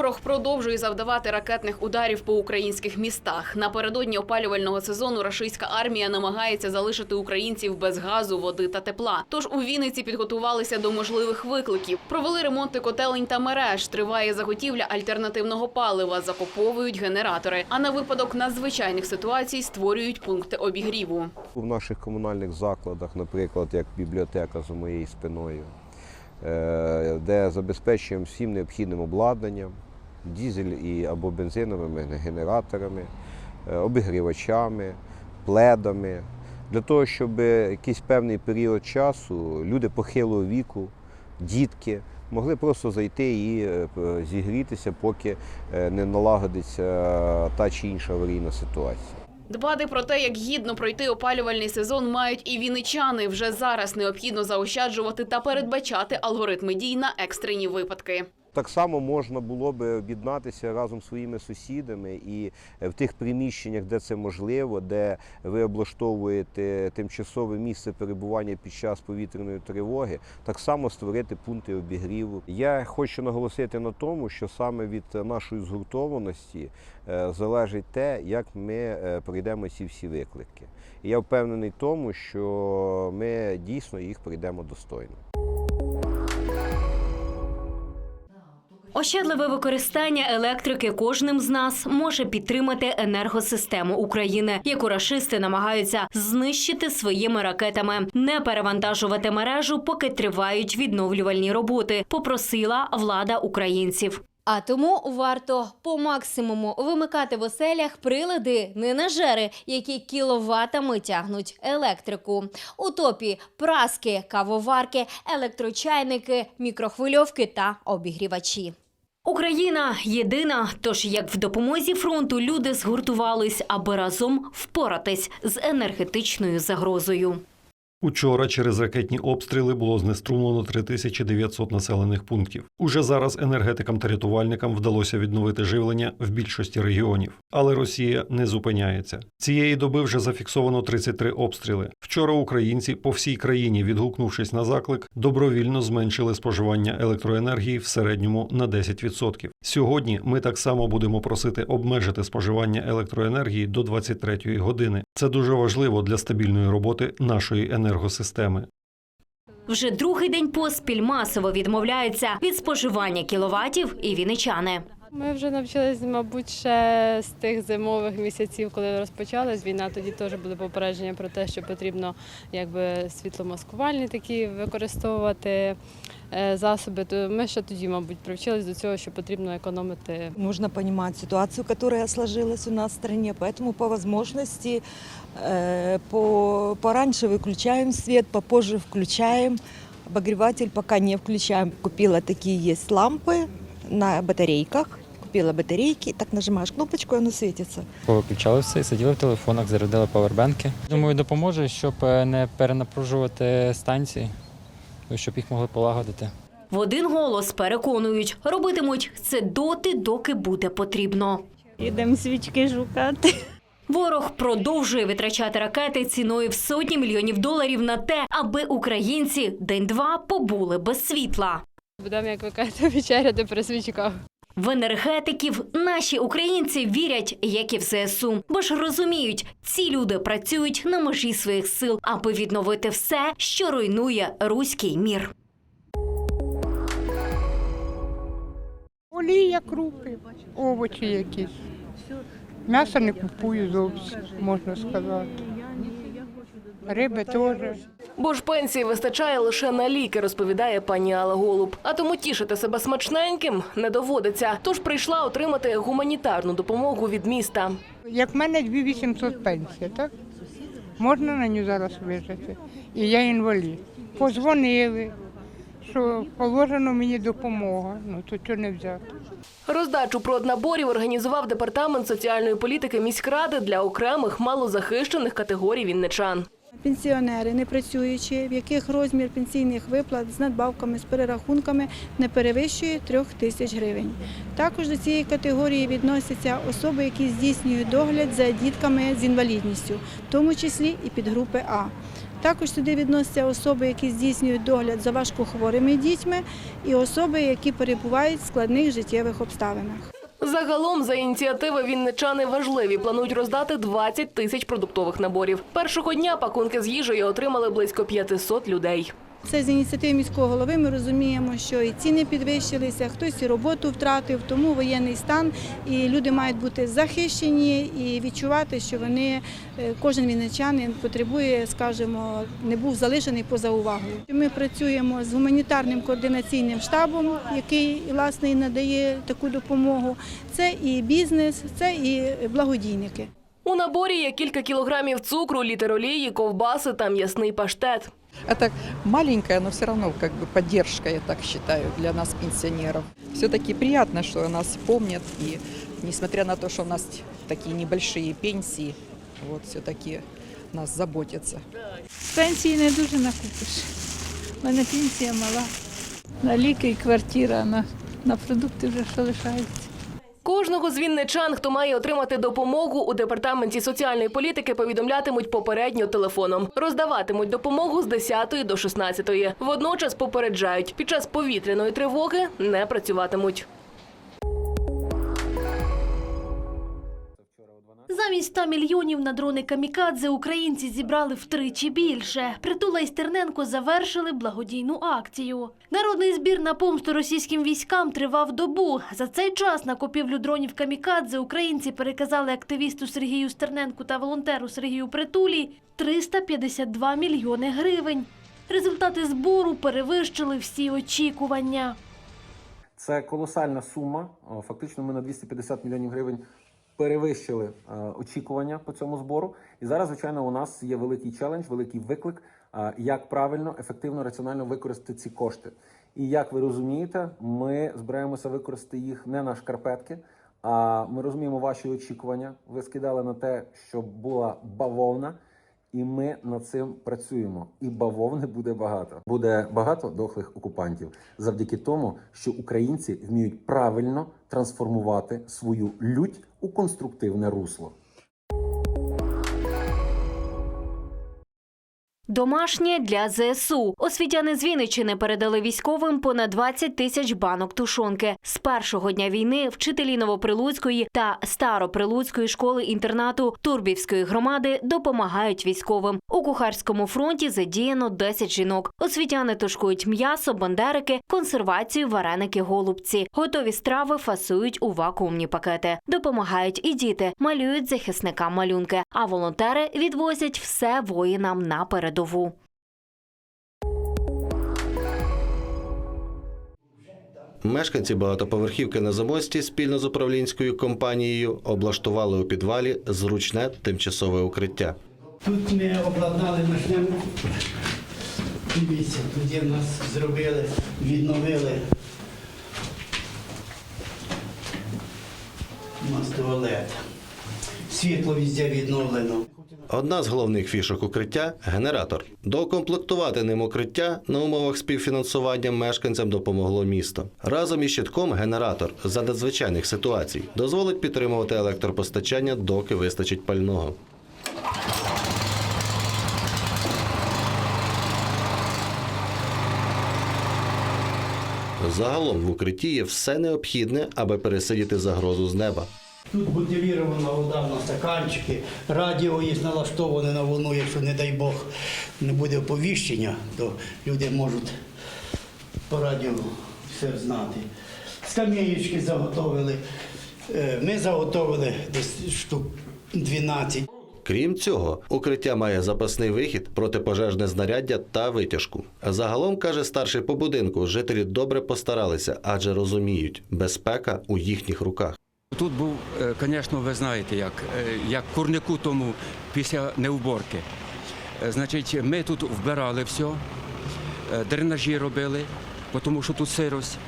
Ворог продовжує завдавати ракетних ударів по українських містах. Напередодні опалювального сезону рашистська армія намагається залишити українців без газу, води та тепла. Тож у Вінниці підготувалися до можливих викликів. Провели ремонти котелень та мереж. Триває заготівля альтернативного палива, закуповують генератори. А на випадок надзвичайних ситуацій створюють пункти обігріву. В наших комунальних закладах, наприклад, як бібліотека за моєю спиною, е, де забезпечуємо всім необхідним обладнанням, дізель і або бензиновими генераторами, е, обігрівачами, пледами, для того, щоб якийсь певний період часу люди похилого віку, дітки могли просто зайти і е, зігрітися, поки е, не налагодиться та чи інша аварійна ситуація. Дбати про те, як гідно пройти опалювальний сезон, мають і вінничани. Вже зараз необхідно заощаджувати та передбачати алгоритми дій на екстрені випадки. Так само можна було би об'єднатися разом з своїми сусідами і е, в тих приміщеннях, де це можливо, де ви облаштовуєте тимчасове місце перебування під час повітряної тривоги, так само створити пункти обігріву. Я хочу наголосити на тому, що саме від нашої згуртованості е, залежить те, як ми е, пройдемо ці всі виклики. І я впевнений в тому, що ми дійсно їх пройдемо достойно. Ощадливе використання електрики кожним з нас може підтримати енергосистему України, яку рашисти намагаються знищити своїми ракетами, не перевантажувати мережу, поки тривають відновлювальні роботи. Попросила влада українців. А тому варто по максимуму вимикати в оселях прилади ненажери, які кіловатами тягнуть електрику. У топі праски, кавоварки, електрочайники, мікрохвильовки та обігрівачі. Україна єдина. Тож як в допомозі фронту люди згуртувались, аби разом впоратись з енергетичною загрозою. Учора через ракетні обстріли було знеструмлено 3900 населених пунктів. Уже зараз енергетикам та рятувальникам вдалося відновити живлення в більшості регіонів. Але Росія не зупиняється. Цієї доби вже зафіксовано 33 обстріли. Вчора українці по всій країні, відгукнувшись на заклик, добровільно зменшили споживання електроенергії в середньому на 10%. Сьогодні ми так само будемо просити обмежити споживання електроенергії до 23-ї години. Це дуже важливо для стабільної роботи нашої енергосистеми. Вже другий день поспіль масово відмовляються від споживання кіловатів і віничани. Ми вже навчились, мабуть, ще з тих зимових місяців, коли розпочалась війна. Тоді теж були попередження про те, що потрібно якби світломаскувальні такі використовувати е, засоби. То ми ще тоді, мабуть, привчились до цього, що потрібно економити Нужно понимать ситуацию, которая сложилась у нас в стране, поэтому по возможности э, по, пораньше выключаем свет, попозже включаем. Обогреватель пока не включаем. Купила такие есть лампы на батарейках. Купила батарейки, так нажимаешь кнопочку, и оно светится. Повиключали все, сиділи в телефонах, зарядили павербенки. Думаю, допоможе, щоб е, не перенапружувати станції, щоб їх могли полагодити. В один голос переконують, робитимуть це доти, доки буде потрібно. Ідемо свічки шукати. Ворог продовжує витрачати ракети ціною в сотні мільйонів доларів на те, аби українці день-два побули без світла. Будемо, як ви кажете, вечеряти при свічках. В енергетиків наші українці вірять, як і в ЗСУ, бо ж розуміють, ці люди працюють на межі своїх сил, аби відновити все, що руйнує руський мір. Олія, крупи, овочі якісь. М'ясо не купую зовсім, можна сказати. Риби теж. Бо ж пенсії вистачає лише на ліки, розповідає пані Алла Голуб. А тому тішити себе смачненьким не доводиться. Тож прийшла отримати гуманітарну допомогу від міста. Як в мене 2800 пенсія, так? Можна на нього зараз вижити. І я інвалід. Позвонили, що положено мені допомога. Ну, то чого не взяти. Роздачу проднаборів організував департамент соціальної політики міськради для окремих малозахищених категорій вінничан. Пенсіонери, не працюючі, в яких розмір пенсійних виплат з надбавками, з перерахунками не перевищує трьох тисяч гривень. Також до цієї категорії відносяться особи, які здійснюють догляд за дітками з інвалідністю, в тому числі і підгрупи А. Також сюди відносяться особи, які здійснюють догляд за важкохворими дітьми, і особи, які перебувають в складних життєвих обставинах. Загалом за ініціативи вінничани важливі планують роздати 20 тисяч продуктових наборів. Першого дня пакунки з їжею отримали близько 500 людей. Це з ініціативи міського голови. Ми розуміємо, що і ціни підвищилися, хтось і роботу втратив, тому воєнний стан, і люди мають бути захищені і відчувати, що вони е, кожен вінничанин потребує, скажімо, не був залишений поза увагою. Ми працюємо з гуманітарним координаційним штабом, який власне і надає таку допомогу. Це і бізнес, це і благодійники. У наборі є кілька кілограмів цукру, літр олії, ковбаси та м'ясний паштет. Это маленькая, но все равно как бы поддержка, я так считаю, для нас, пенсионеров. Все-таки приятно, что о нас помнят, и несмотря на то, что у нас такие небольшие пенсии, вот все-таки нас заботятся. Пенсії не дуже накупиш. У мене пенсія мала. На ліки і квартира, на, на продукти вже що лишається. Кожного з вінничан, хто має отримати допомогу у департаменті соціальної політики, повідомлятимуть попередньо телефоном. Роздаватимуть допомогу з 10 до 16. Водночас попереджають, під час повітряної тривоги не працюватимуть. Замість 100 мільйонів на дрони камікадзе українці зібрали втричі більше. Притула і Стерненко завершили благодійну акцію. Народний збір на помсту російським військам тривав добу. За цей час на купівлю дронів камікадзе українці переказали активісту Сергію Стерненку та волонтеру Сергію Притулі 352 мільйони гривень. Результати збору перевищили всі очікування. Це колосальна сума. Фактично, ми на 250 мільйонів гривень перевищили е, очікування по цьому збору. І зараз, звичайно, у нас є великий челендж, великий виклик, е, як правильно, ефективно, раціонально використати ці кошти. І як ви розумієте, ми збираємося використати їх не на шкарпетки. А ми розуміємо ваші очікування. Ви скидали на те, щоб була бавовна, і ми над цим працюємо. І бавовни буде багато. Буде багато дохлих окупантів завдяки тому, що українці вміють правильно трансформувати свою лють у конструктивне русло. Домашнє для ЗСУ. Освітяни з Вінниччини передали військовим понад 20 тисяч банок тушонки. З першого дня війни вчителі Новоприлуцької та Староприлуцької школи-інтернату Турбівської громади допомагають військовим. У кухарському фронті задіяно 10 жінок. Освітяни тушкують м'ясо, бандерики, консервацію, вареники, голубці. Готові страви фасують у вакуумні пакети. Допомагають і діти, малюють захисникам малюнки. А волонтери відвозять все воїнам на передову. Мешканці багатоповерхівки на замості спільно з управлінською компанією облаштували у підвалі зручне тимчасове укриття. Тут ми обладнали ночним. Дивіться, тоді в нас зробили, відновили. У нас туалет. Світло везде відновлено. Одна з головних фішок укриття генератор. Доукомплектувати ним укриття на умовах співфінансування мешканцям допомогло місто. Разом із щитком генератор за надзвичайних ситуацій дозволить підтримувати електропостачання, доки вистачить пального. Загалом в укритті є все необхідне, аби пересидіти загрозу з неба. Тут бутилірована вода на стаканчики, радіо є налаштоване на волну, якщо, не дай Бог, не буде оповіщення, то люди можуть по радіо все знати. Скам'яючки заготовили. Е, Ми заготовили десь штук 12. Крім цього, укриття має запасний вихід, протипожежне знаряддя та витяжку. Загалом, каже старший по будинку, жителі добре постаралися, адже розуміють, безпека у їхніх руках. Тут був, звісно, ви знаєте, як, е, як курнику тому після неуборки. Е, Значить, ми тут вбирали все, е, дренажі робили, тому що тут сирость.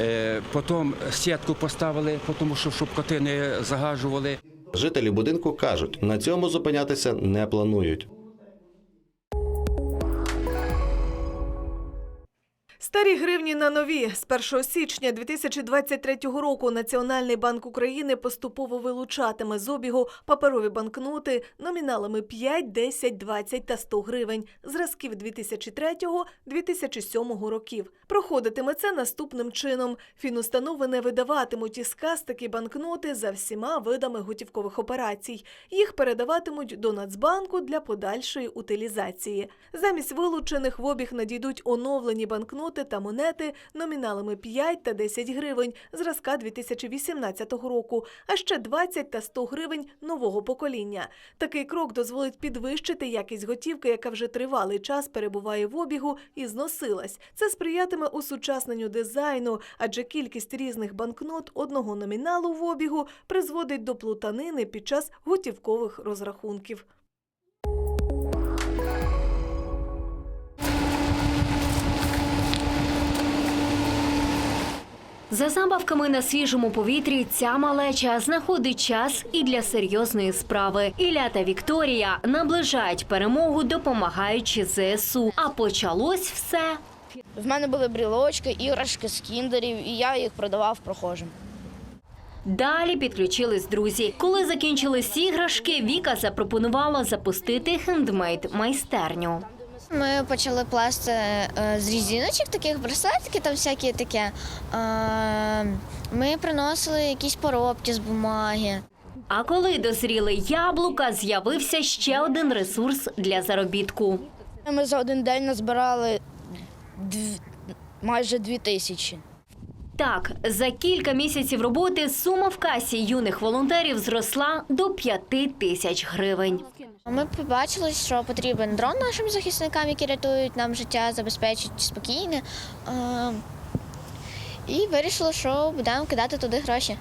Е, Потім сітку поставили, тому що щоб коти не загажували. Жителі будинку кажуть, на цьому зупинятися не планують. Старі гривні на нові. З 1 січня 2023 року Національний банк України поступово вилучатиме з обігу паперові банкноти номіналами 5, 10, 20 та 100 гривень зразків 2003-2007 років. Проходитиме це наступним чином. Фінустанови не видаватимуть із кас такі банкноти за всіма видами готівкових операцій. Їх передаватимуть до Нацбанку для подальшої утилізації. Замість вилучених в обіг надійдуть оновлені банкноти та монети номіналами 5 та 10 гривень зразка 2018 року, а ще 20 та 100 гривень нового покоління. Такий крок дозволить підвищити якість готівки, яка вже тривалий час перебуває в обігу і зносилась. Це сприятиме усучасненню дизайну, адже кількість різних банкнот одного номіналу в обігу призводить до плутанини під час готівкових розрахунків. За забавками на свіжому повітрі ця малеча знаходить час і для серйозної справи. Ілля та Вікторія наближають перемогу, допомагаючи ЗСУ. А почалось все В мене були брілочки, іграшки з кіндерів, і я їх продавав прохожим. Далі підключились друзі. Коли закінчились іграшки, Віка запропонувала запустити хендмейд майстерню. Ми почали плести е, з різиночок, таких браслетики, там всякі таке. Е, Ми приносили якісь поробки з бумаги. А коли дозріли яблука, з'явився ще один ресурс для заробітку. Ми за один день назбирали дв- майже дві тисячі. Так, за кілька місяців роботи сума в касі юних волонтерів зросла до п'яти тисяч гривень. Ми побачили, що потрібен дрон нашим захисникам, які рятують нам життя, забезпечують спокійне. І вирішили, що будемо кидати туди гроші.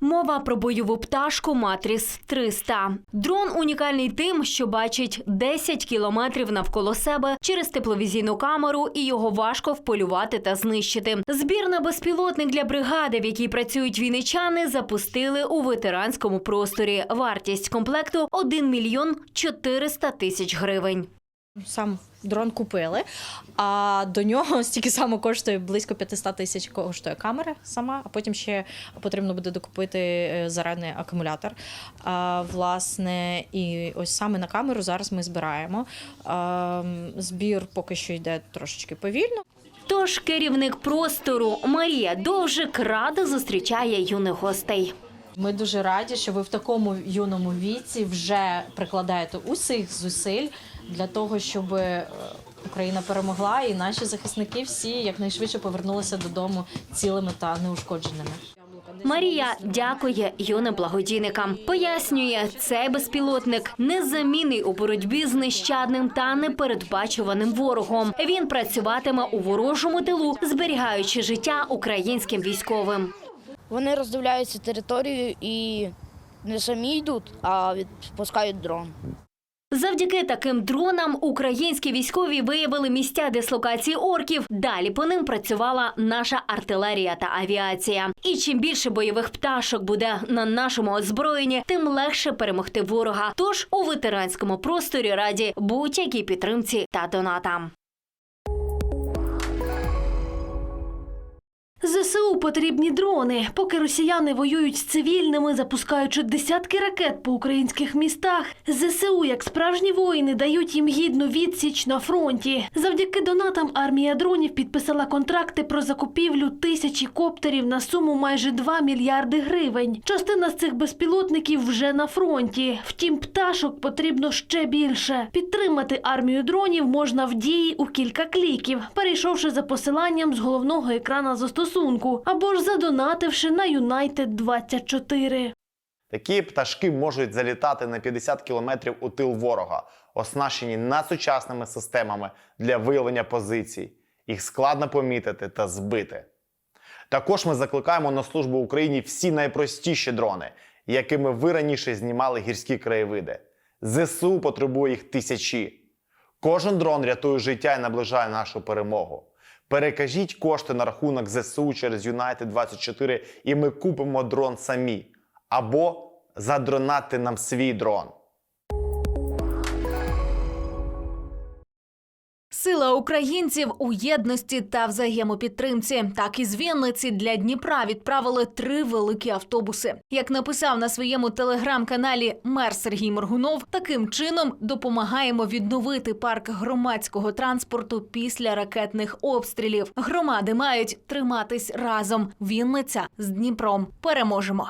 Мова про бойову пташку Матріс 300. Дрон унікальний тим, що бачить 10 кілометрів навколо себе через тепловізійну камеру, і його важко вполювати та знищити. Збір на безпілотник для бригади, в якій працюють вінничани, запустили у ветеранському просторі. Вартість комплекту 1 мільйон 400 тисяч гривень. Сам дрон купили, а до нього стільки само коштує близько 500 тисяч коштує камера сама, а потім ще потрібно буде докупити е, зарядний акумулятор. А, власне, і ось саме на камеру зараз ми збираємо. А, збір поки що йде трошечки повільно. Тож керівник простору Марія Довжик радо зустрічає юних гостей. Ми дуже раді, що ви в такому юному віці вже прикладаєте усіх зусиль для того, щоб е, Україна перемогла, і наші захисники всі якнайшвидше повернулися додому цілими та неушкодженими. Марія дякує юним благодійникам. Пояснює, цей безпілотник незамінний у боротьбі з нещадним та непередбачуваним ворогом. Він працюватиме у ворожому тилу, зберігаючи життя українським військовим. Вони роздивляються територію і не самі йдуть, а відпускають дрон. Завдяки таким дронам українські військові виявили місця дислокації орків. Далі по ним працювала наша артилерія та авіація. І чим більше бойових пташок буде на нашому озброєнні, тим легше перемогти ворога. Тож у ветеранському просторі раді будь-якій підтримці та донатам. ЗСУ потрібні дрони. Поки росіяни воюють з цивільними, запускаючи десятки ракет по українських містах. ЗСУ, як справжні воїни, дають їм гідну відсіч на фронті. Завдяки донатам армія дронів підписала контракти про закупівлю тисячі коптерів на суму майже 2 мільярди гривень. Частина з цих безпілотників вже на фронті. Втім, пташок потрібно ще більше. Підтримати армію дронів можна в дії у кілька кліків, перейшовши за посиланням з головного екрана застосунку або ж задонативши на United 24. Такі пташки можуть залітати на 50 кілометрів у тил ворога, оснащені надсучасними системами для виявлення позицій. Їх складно помітити та збити. Також ми закликаємо на службу Україні всі найпростіші дрони, якими ви раніше знімали гірські краєвиди. ЗСУ потребує їх тисячі. Кожен дрон рятує життя і наближає нашу перемогу. Перекажіть кошти на рахунок ЗСУ через United 24 і ми купимо дрон самі. Або задронати нам свій дрон. Сила українців у єдності та взаємопідтримці. Так із Вінниці для Дніпра відправили три великі автобуси. Як написав на своєму телеграм-каналі мер Сергій Моргунов, таким чином допомагаємо відновити парк громадського транспорту після ракетних обстрілів. Громади мають триматись разом. Вінниця з Дніпром. Переможемо.